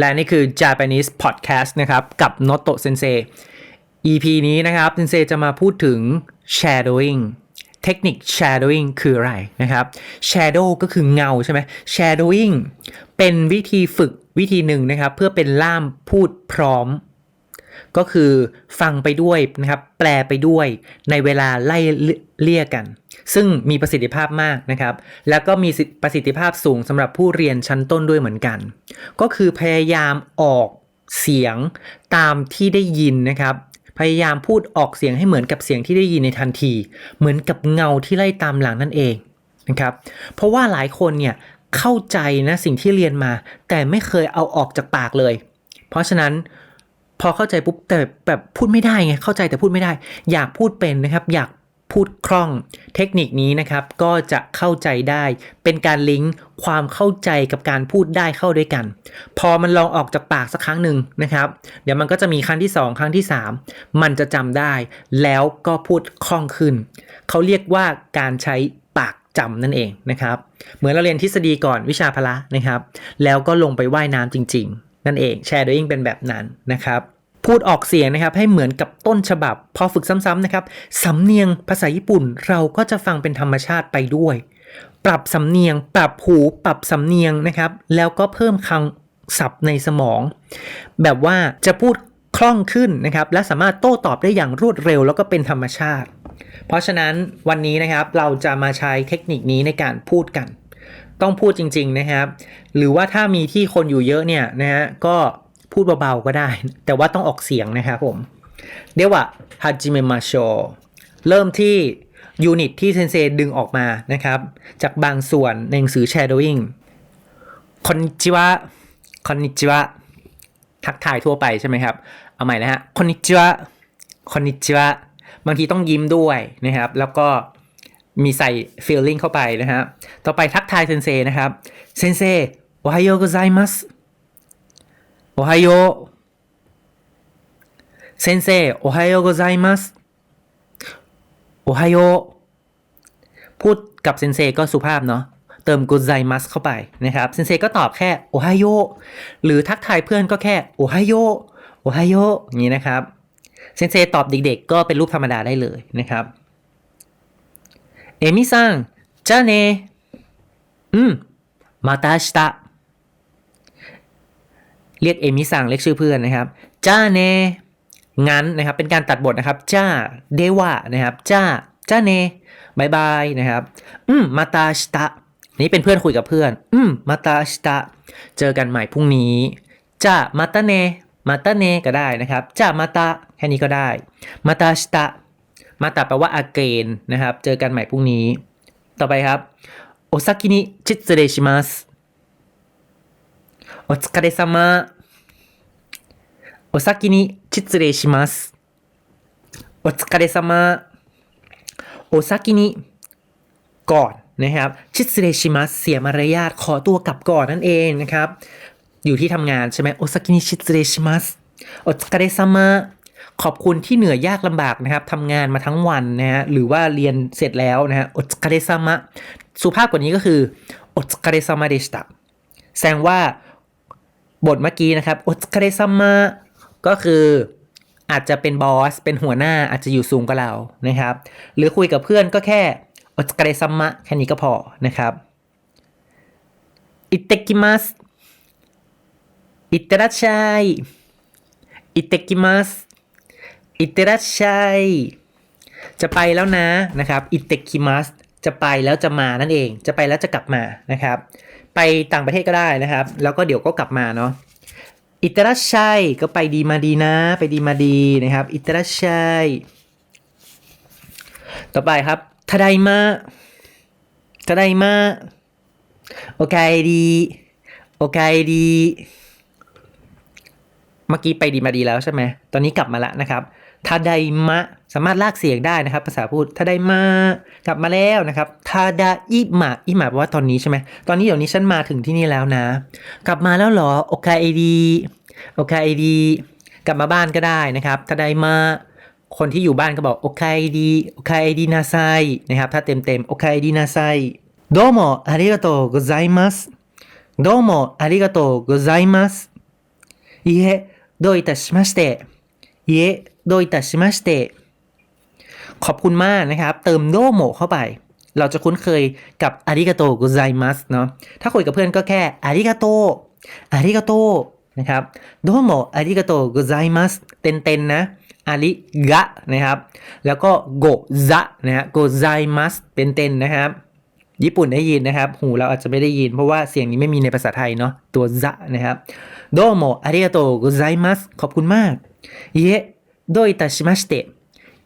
และนี่คือ Japanese Podcast นะครับ กับ Noto Sensei EP นี้นะครับ Sensei จะมาพูดถึง shadowing เทคนิค shadowing คืออะไรนะครับ shadow ก็คือเงาใช่ไหม shadowing เป็นวิธีฝึกวิธีหนึ่งนะครับ เพื่อเป็นล่ามพูดพร้อม ก็คือฟังไปด้วยนะครับ แปลไปด้วยในเวลาไล่เลี่ยกัน ซึ่งมีประสิทธิภาพมากนะครับ แล้วก็มีประสิทธิภาพสูงสำหรับผู้เรียนชั้นต้นด้วยเหมือนกัน ก็คือพยายามออกเสียงตามที่ได้ยินนะครับ พยายามพูดออกเสียงให้เหมือนกับเสียงที่ได้ยินในทันที เหมือนกับเงาที่ไล่ตามหลังนั่นเองนะครับ เพราะว่าหลายคนเนี่ยเข้าใจนะสิ่งที่เรียนมา แต่ไม่เคยเอาออกจากปากเลย เพราะฉะนั้นพอเข้าใจปุ๊บแต่แบบพูดไม่ได้ไงเข้าใจแต่พูดไม่ได้ อยากพูดเป็นนะครับ อยาก พูดคล่อง เทคนิคนี้นะครับก็จะเข้าใจได้ เป็นการลิงก์ความเข้าใจกับการพูดได้เข้าด้วยกัน พอมันลองออกจากปากสักครั้งหนึ่งนะครับ เดี๋ยวมันก็จะมีครั้งที่ 2 ครั้งที่ 3 มันจะจำได้ แล้วก็พูดคล่องขึ้น เขาเรียกว่าการใช้ปากจำนั่นเองนะครับ เหมือนเราเรียนทฤษฎีก่อนวิชาพละนะครับ แล้วก็ลงไปว่ายน้ำจริง ๆ นั่นเอง shadowing เป็นแบบนั้นนะครับ พูดออกเสียงนะครับให้เหมือนกับต้นฉบับ พอฝึกซ้ำๆนะครับสำเนียงภาษาญี่ปุ่นเราก็จะฟังเป็นธรรมชาติไปด้วย ปรับสำเนียง ปรับหูปรับสำเนียงนะครับ แล้วก็เพิ่มคำศัพท์ในสมอง แบบว่าจะพูดคล่องขึ้นนะครับ และสามารถโต้ตอบได้อย่างรวดเร็ว แล้วก็เป็นธรรมชาติ เพราะฉะนั้นวันนี้นะครับเราจะมาใช้เทคนิคนี้ในการพูดกัน ต้องพูดจริง ๆนะครับ หรือว่าถ้ามีที่คนอยู่เยอะเนี่ยนะฮะก็ พูดเบาๆก็ได้ แต่ว่าต้องออกเสียงนะครับผมเดี๋ยวว่าฮัจิเมมาโชเริ่มที่ยูนิตที่เซนเซดึงออกมานะครับ จากบางส่วนในหนังสือ shadowing คอนิจิวะคอนิจิวะทักทายทั่วไปใช่ไหมครับ เอาใหม่นะฮะคอนิจิวะคอนิจิวะบางทีต้องยิ้มด้วยนะครับ แล้วก็มีใส่ feeling เข้าไปนะฮะต่อไปทักทายเซนเซนะครับ เซนเซโอไฮโอโกไซมัส โอไฮโอเซนเซโอไฮโอโกไซมัสโอไฮโอพูดกับเซนเซก็สุภาพเนาะเติมกุไซมัสเข้าไปนะครับเซนเซก็ตอบแค่โอไฮโอหรือทักทายเพื่อนก็แค่โอไฮโอโอไฮโออย่างนี้นะครับเซนเซตอบเด็กๆ ก็เป็นรูปธรรมดาได้เลยนะครับ เอมิซังじゃあねอืมมาตาชิตะ เรียกเอมิซังเรียกชื่อเพื่อนนะครับจ้าเนงั้นนะครับเป็นการตัดบทนะครับจ้าเดวะนะครับจ้าจ้าเนบายบายนะครับอืมมาตาชิตะนี่เป็นเพื่อนคุยกับเพื่อน อืมมาตาชิตะเจอกันใหม่พรุ่งนี้จ้ามาตาเนมาตาเนก็ได้นะครับจ้ามาตาแค่นี้ก็ได้มาตาชิตะมาตาแปลว่า again นะครับ เจอกันใหม่พรุ่งนี้ ต่อไปครับโอซากินิชิตเรชิมัสโอสคาเรซามะโอซากินิชิตเรชิมัส โอสคาเรซามะโอซากินิก่อนนะครับชิตเรชิมัสเสียมารยาทขอตัวกลับก่อนนั่นเองนะครับ อยู่ที่ทำงานใช่ไหมโอซากินิชิตเรชิมัสโอสคาเรซามะขอบคุณที่เหนื่อยยากลำบากนะครับทำงานมาทั้งวันนะฮะหรือว่าเรียนเสร็จแล้วนะฮะโอสคาเรซามะสุภาพกว่านี้ก็คือโอสคาเรซามะเดชตะแสดงว่า บทเมื่อกี้นะครับโอสคาเรซามะก็คืออาจจะเป็นบอส เป็นหัวหน้าอาจจะอยู่สูงกว่าเรานะครับ หรือคุยกับเพื่อนก็แค่โอสคาเรซามะแค่นี้ก็พอนะครับอิเตกิมัสอิเตระชัยอิเตกิมัสอิเตรัชัยจะไปแล้วนะนะครับอิเตคิมัส จะไปแล้วจะมานั่นเอง จะไปแล้วจะกลับมานะครับ ไปต่างประเทศก็ได้นะครับ แล้วก็เดี๋ยวก็กลับมาเนาะอิตรัชชัยก็ไปดีมาดีนะ ไปดีมาดีนะครับ อิตรัชชัยต่อไปครับทาไดมะทาไดมะโอเคดีโอเคดี เมื่อกี้ไปดีมาดีแล้วใช่ไหม ตอนนี้กลับมาแล้วนะครับทาไดมะสามารถลากเสียงได้นะครับ ภาษาพูดทาไดมะกลับมาแล้วนะครับทาดาอิมะอิมะแปลว่าตอนนี้ใช่ไหม ตอนนี้เดี๋ยวนี้ฉันมาถึงที่นี่แล้วนะ กลับมาแล้วเหรอ โอเคดีโอเคดีกลับมาบ้านก็ได้นะครับทาไดมะคนที่อยู่บ้านก็บอกโอเคดีโอเคดีนาไซนะครับ ถ้าเต็มเต็มโอเคดีนาไซどうもありがとうございますどうもありがとうございます いえ โดยตัชมาสเตะเยโดยตัชมาสเตะขอบคุณมากนะครับ เติมโดโมเข้าไป เราจะคุ้นเคยกับอาริกาโตกุไซมัสเนาะถ้าคุยกับเพื่อนก็แค่อาริกาโตอาริกาโตนะครับโดโมอาริกาโตกุไซมัสเต็นเต็นนะอาริกะนะครับ แล้วก็โกซะนะฮะโกไซมัสเต็นเต็นนะครับ ญี่ปุ่นได้ยินนะครับ หูเราอาจจะไม่ได้ยิน เพราะว่าเสียงนี้ไม่มีในภาษาไทยเนาะ ตัวจะนะครับ โดโมอาริยาโตกุไซมัสขอบคุณมากเยะโดยตาชิมาสเตะ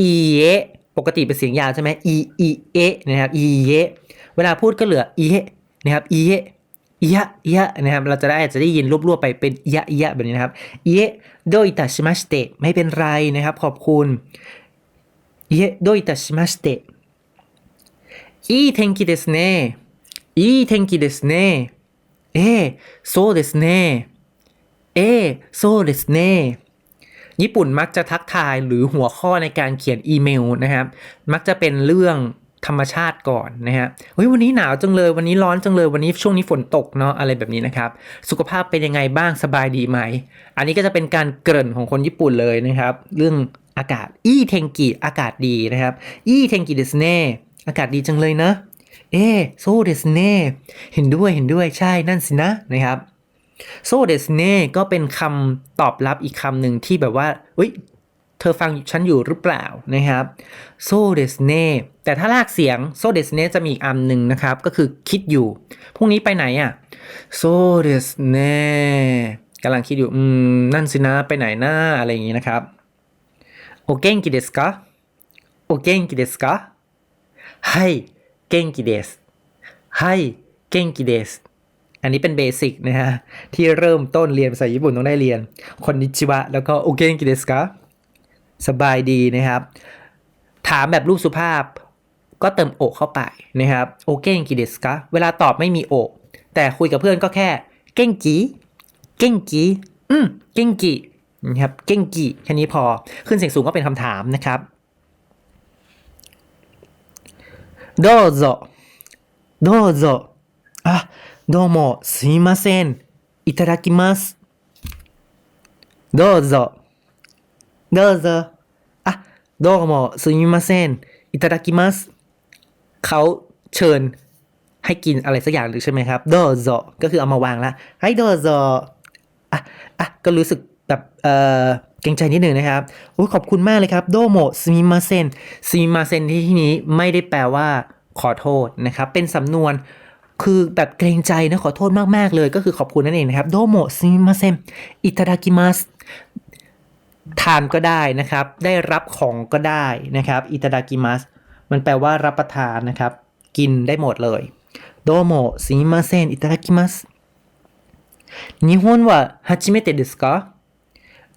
อีเยะปกติเป็นเสียงยาวใช่ไหมอีอีเอะนะครับ อีเยะเวลาพูดก็เหลืออีเยะนะครับ อีเยะยะยะนะครับ เราจะได้จะได้ยินรวบๆไปเป็นยะยะแบบนี้นะครับ เยะโดยตาชิมาสเตะไม่เป็นไรนะครับ ขอบคุณ เยะโดยตาชิมาสเตะ いい天気ですねいい天気ですねええそうですねええそうですねญี่ปุ่นมักจะทักทายหรือหัวข้อในการเขียนอีเมลนะครับ มักจะเป็นเรื่องธรรมชาติก่อนนะฮะเฮ้ยวันนี้หนาวจังเลย วันนี้ร้อนจังเลย วันนี้ช่วงนี้ฝนตกเนาะอะไรแบบนี้นะครับ สุขภาพเป็นยังไงบ้างสบายดีไหม อันนี้ก็จะเป็นการเกริ่นของคนญี่ปุ่นเลยนะครับ เรื่องอากาศอีเทงกิอากาศดีนะครับอีเทงกิเดสเน่ อากาศดีจังเลยนะ เอโซเดสเน่เห็นด้วยเห็นด้วยใช่นั่นสินะนะครับโซเดสเน่ก็เป็นคำตอบรับอีกคำหนึ่งที่แบบว่าเฮ้ยเธอฟังฉันอยู่หรือเปล่านะครับโซเดสเน่แต่ถ้าลากเสียงโซเดสเน่จะมีอีกอันหนึ่งนะครับ ก็คือคิดอยู่พรุ่งนี้ไปไหนอะโซเดสเน่กำลังคิดอยู่อืมนั่นสินะไปไหนนะอะไรอย่างนี้นะครับโอเกนกิเดสกะโอเกนกิเดสกะ ให้เก่งกิเดสให้เก่งกิเดสอันนี้เป็นเบสิกนะฮะ ที่เริ่มต้นเรียนภาษาญี่ปุ่นต้องได้เรียนคนนิชิวะแล้วก็โอเก่งกิเดสกะสบายดีนะครับ ถามแบบรูปสุภาพก็เติมโอเข้าไปนะครับโอเก่งกิเดสกะเวลาตอบไม่มีโอแต่คุยกับเพื่อนก็แค่เก่งกีเก่งกีอืมเก่งกีนะครับเก่งกีแค่นี้พอขึ้นเสียงสูงก็เป็นคำถามนะครับ どうぞどうぞあどうもすいませんいただきますどうぞどうぞあどうもすみませんいただきますเขาเชิญให้กินอะไรสักอย่างหรือใช่ไหมครับโดโซก็คือเอามาวางแล้วให้โดโซอ่ะอ่ะก็รู้สึก แบบเออเกรงใจนิดหนึ่งนะครับโอ้ยขอบคุณมากเลยครับโดโมสมิมาเซนสมิมาเซนที่ที่นี้ไม่ได้แปลว่าขอโทษนะครับ เป็นสำนวน คือแบบเกรงใจนะขอโทษมากๆเลยก็คือขอบคุณนั่นเองนะครับโดโมสมิมาเซนอิตาดากิมัสทานก็ได้นะครับ ได้รับของก็ได้นะครับอิตาดากิมัสมันแปลว่ารับประทานนะครับ กินได้หมดเลยโดโมสมิมาเซนอิตาดากิมัส日本は初めてですか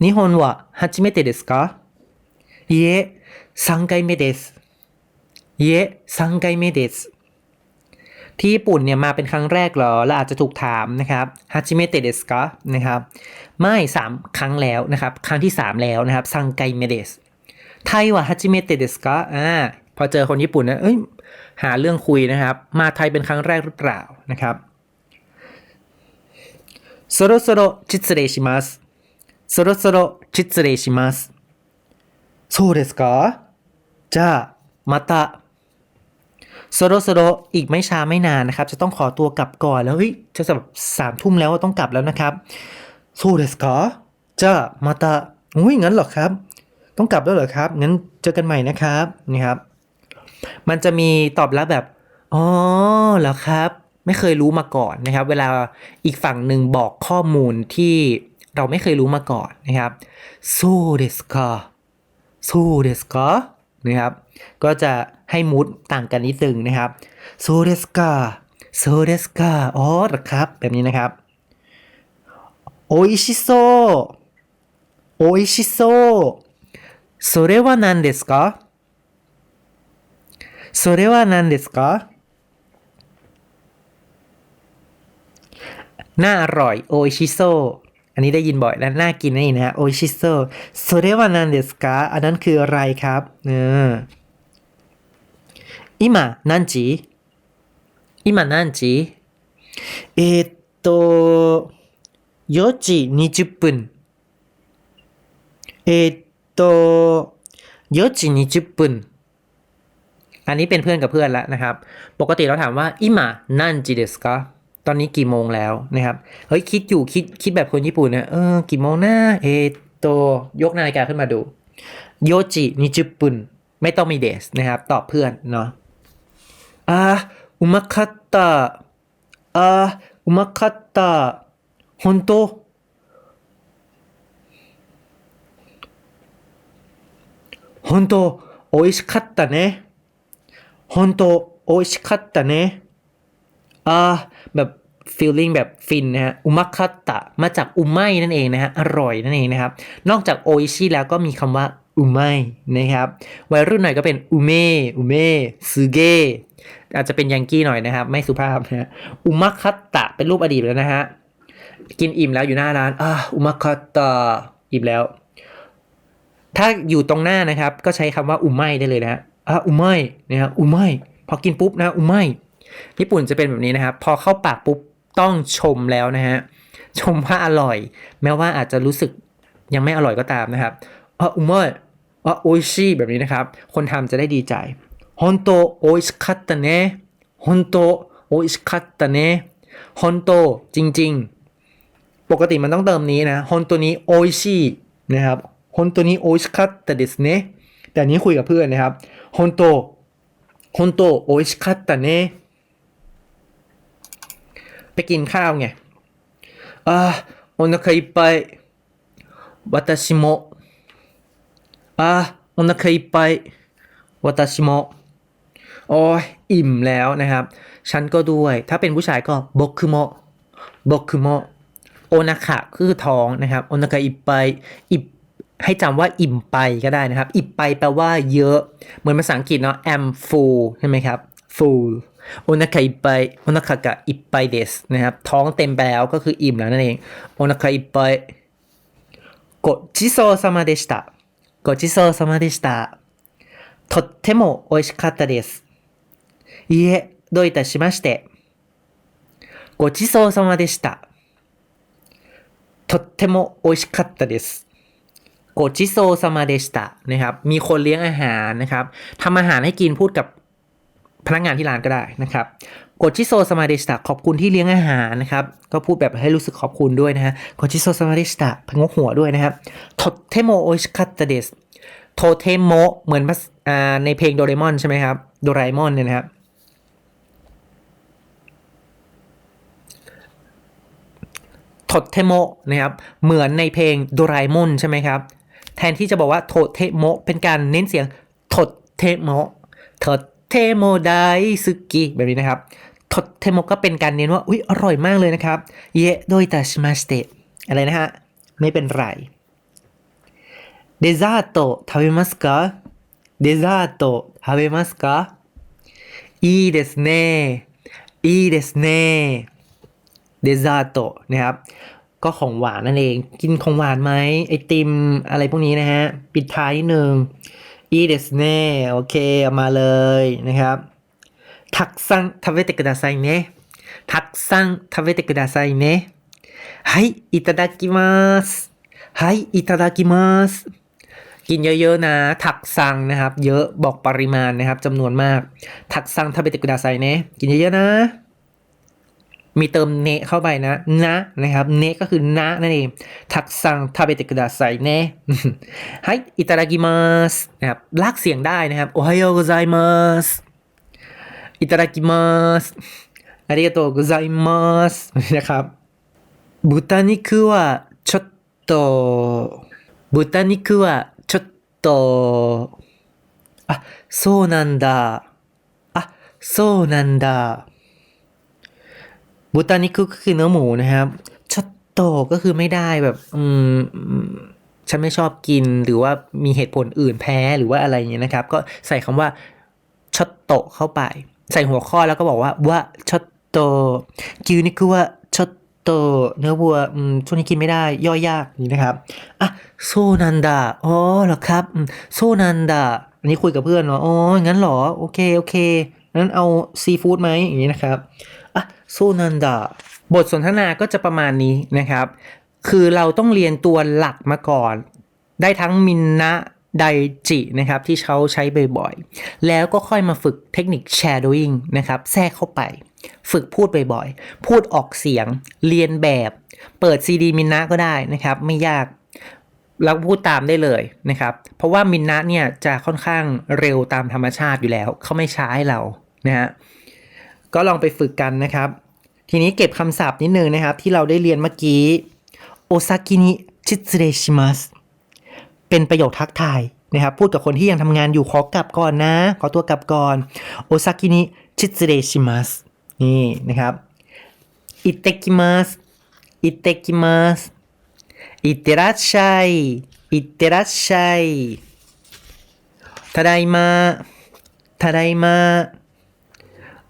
日本は初めてですかいえ、3回目です。いえ、3回目です。ที่ญี่ปุ่นเนี่ยมาเป็นครั้งแรกเหรอ และอาจจะถูกถามนะครับฮัจิเมเตเดสกะนะครับ ไม่สามครั้งแล้วนะครับ ครั้งที่ 3 แล้วนะครับซังไกเมเดสไทยว่าฮัจิเมเตเดสกะอ่าพอเจอคนญี่ปุ่นนะเอ้ยหาเรื่องคุยนะครับ มาไทยเป็นครั้งแรกหรือเปล่านะครับそろそろ失礼します そろそろ失礼します。そうですかじゃあ、また。โซโรโซโรอีกไม่ช้าไม่นานนะครับ จะต้องขอตัวกลับก่อนแล้วเฮ้ยจะแบบสามทุ่มแล้วต้องกลับแล้วนะครับโซเดสกาจะมาตาอุ้ยงั้นเหรอครับ ต้องกลับแล้วเหรอครับ งั้นเจอกันใหม่นะครับนี่ครับ มันจะมีตอบรับแบบ อ๋อเหรอครับ ไม่เคยรู้มาก่อนนะครับ เวลาอีกฝั่งหนึ่งบอกข้อมูลที่ เราไม่เคยรู้มาก่อนนะครับโซเดสกาโซเดสกานะครับ ก็จะให้มูดต่างกันนิดนึงนะครับโซเดสกาโซเดสกาอ๋อเหรอครับ แบบนี้นะครับโออิชิโซโออิชิโซそれは何ですかそれは何ですかน่าอร่อยโออิชิโซ อันนี้ได้ยินบ่อยและน่ากินนี่นะฮะโอชิโซโซเรวานันเดสกาอันนั้นคืออะไรครับเอออิมานันจิอิมานันจิเอตโตโยจินิจุปุนเอตโตโยจินิจุปุนอันนี้เป็นเพื่อนกับเพื่อนแล้วนะครับ ปกติเราถามว่าอิมานันจิเดสกา ตอนนี้กี่โมงแล้วนะครับ เฮ้ยคิดอยู่คิดคิดแบบคนญี่ปุ่นนะเออกี่โมงหน้าเอโตยกนาฬิกาขึ้นมาดูโยจินิจิปุนไม่ต้องมีเดสนะครับ ตอบเพื่อนเนาะอ่าอุมาคัตตะอ่าอุมาคัตตาฮอนโตฮอนโตโอิชคัตตาเนะฮอนโตโอิชคัตตาเนะอ่าแบบ feeling แบบฟินนะฮะอุมาคัตตะมาจากอุไมนั่นเองนะฮะอร่อยนั่นเองนะครับ นอกจากโออิชิแล้วก็มีคำว่าอุไมนะครับวัยรุ่นหน่อยก็เป็นอุเมอุเมซูเกอาจจะเป็นยังกี้หน่อยนะครับ ไม่สุภาพนะฮะอุมาคัตตะเป็นรูปอดีตแล้วนะฮะกินอิ่มแล้วอยู่หน้าร้านอ่าอุมาคัตตะอิ่มแล้ว ถ้าอยู่ตรงหน้านะครับ ก็ใช้คำว่าอุไมได้เลยนะฮะอ่าอุไมนะครับอุไมพอกินปุ๊บนะอุไมญี่ปุ่นจะเป็นแบบนี้นะครับ พอเข้าปากปุ๊บ ต้องชมแล้วนะฮะ ชมว่าอร่อย แม้ว่าอาจจะรู้สึกยังไม่อร่อยก็ตามนะครับอ่าอุไมอ่าโออิชิแบบนี้นะครับ คนทำจะได้ดีใจฮอนโตโออิชิคัตตเนะฮอนโตโออิชิคัตตเนะฮอนโตจริง ๆ ปกติมันต้องเติมนี้นะฮอนโตนี้โอชินะครับฮอนโตนี้โออิชิคัตตเดสเนะแต่อันนี้คุยกับเพื่อนนะครับฮอนโตฮอนโตโออิชิคัตตเนะ ไปกินข้าวไงเออโอนาคาอิปไปวัตชิโมอ่าโอนาคาอิไปวัตชิโมะโอ้ยอิ่มแล้วนะครับ ฉันก็ด้วย ถ้าเป็นผู้ชายก็บกคือโมบกคือโมโอนาคะคือท้องนะครับ โอนาคาอิไปอิปให้จำว่าอิ่มไปก็ได้นะครับ อิ่มไปแปลว่าเยอะ เหมือนภาษาอังกฤษเนาะ am full ใช่ไหมครับ full โอนาคะอิบไปโอนาคะกะอิบไปเดสนะครับ ท้องเต็มไปแล้วก็คืออิ่มแล้วนั่นเองโอนาคะอิบไปごちそうさまでしたごちそうさまでしたとっても美味しかったですいいえ、どういたしまして。ごちそうさまでした。とっても美味しかったです。ごちそうさまでしたนะครับ มีคนเลี้ยงอาหารนะครับทำอาหารให้กินพูดกับ พนักงานที่ร้านก็ได้นะครับโกจิโซซามาเดสตาขอบคุณที่เลี้ยงอาหารนะครับ ก็พูดแบบให้รู้สึกขอบคุณด้วยนะฮะโกจิโซซามาเดสตาพงกหัวด้วยนะครับโทเทโมโอชิคัตเดสโทเทโมเหมือนในเพลงโดเรมอนใช่ไหมครับโดราเอมอนเนี่ยนะครับโทเทโมนะครับเหมือนในเพลงโดราเอมอนใช่ไหมครับ แทนที่จะบอกว่าโทเทโมเป็นการเน้นเสียงโทเทโมโท เทโมไดซึกิแบบนี้นะครับโทเทโมก็เป็นการเน้นว่า อุ๊ย อร่อยมากเลยนะครับ เยโดยตาชิมาสเตอะไรนะฮะ ไม่เป็นไรเดซาโตทาเบมัสกาเดซาโตทาเบมัสกาいいですねいいですねเดซาโตนะครับ ก็ของหวานนั่นเอง กินของหวานไหมไอติมอะไรพวกนี้นะฮะ ปิดท้ายนิดนึง อีเดสเน่โอเคเอามาเลยนะครับたくさん食べてくださいねたくさん食べてくださいねはいいただきますはいいただきますกินเยอะๆนะ ถักซังนะครับ เยอะบอกปริมาณนะครับจำนวนมาก ถักซังทาเบติกุดาไซเนะกินเยอะๆนะ มีเติมเนะเข้าไปนะ นะนะครับ เนะก็คือนะนั่นเอง ทักซังทาเบเตกุดาไซเนะ ให้อิตาดากิมัสนะครับ ลากเสียงได้นะครับ โอไฮโอโกไซมัสอิตาดากิมัสありがとうございますนะครับ豚肉はちょっと豚肉はちょっとあそうなんだあそうなんだ บูตานิคุก็คือเนื้อหมูนะครับชัตโตก็คือไม่ได้แบบ อืมฉันไม่ชอบกินหรือว่ามีเหตุผลอื่นแพ้หรือว่าอะไรอย่างเงี้ยนะครับ ก็ใส่คำว่าชัตโตเข้าไป ใส่หัวข้อแล้วก็บอกว่าว่าชัตโตกิวนี่คือว่าชัตโตเนื้อวัวอืมช่วงนี้กินไม่ได้ย่อยยากนี่นะครับอะโซนันดาอ๋อเหรอครับโซนันดาอันนี้คุยกับเพื่อนเนาะอ๋องั้นเหรอโอเคโอเคงั้นเอาซีฟู้ดไหมอย่างนี้นะครับ อะโซนันดาบทสนทนาก็จะประมาณนี้นะครับ คือเราต้องเรียนตัวหลักมาก่อน ได้ทั้งมินนะไดจินะครับที่เขาใช้บ่อยๆ แล้วก็ค่อยมาฝึกเทคนิค shadowing นะครับแทรกเข้าไป ฝึกพูดบ่อยๆ พูดออกเสียง เรียนแบบ เปิดซีดีมินนะก็ได้นะครับ ไม่ยากแล้วพูดตามได้เลยนะครับ เพราะว่ามินนะเนี่ยจะค่อนข้างเร็วตามธรรมชาติอยู่แล้ว เขาไม่ช้าให้เรานะฮะ ก็ลองไปฝึกกันนะครับ ทีนี้เก็บคำศัพท์นิดนึงนะครับ ที่เราได้เรียนเมื่อกี้ โอซากินิชิตเรชิมัส เป็นประโยคทักทายนะครับ พูดกับคนที่ยังทำงานอยู่ขอกลับก่อนนะ ขอตัวกลับก่อน โอซากินิชิตเรชิมัส นี่นะครับ อิเตกิมัส อิเตกิมัส いってらっしゃい。いってらっしゃい。ただいま。ただいま。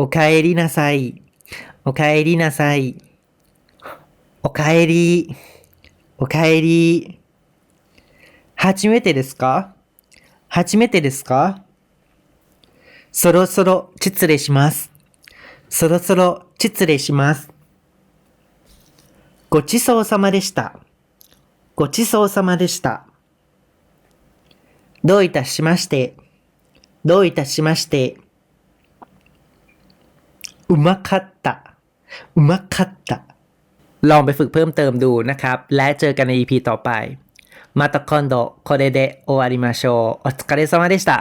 おかえりなさい。おかえりなさい。おかえり。おかえり。初めてですか？初めてですか？そろそろ失礼します。そろそろ失礼します。ごちそうさまでした。ごちそうさまでした。どういたしまして。どういたしまして。 อุมัคัตตะ อุมัคัตตะ ลองไปฝึกเพิ่มเติมดูนะครับ และเจอกันใน EP ต่อไปมาตะคอนโดโคเดเดโออาริมาโชโอสคาเรซามาเดชตะ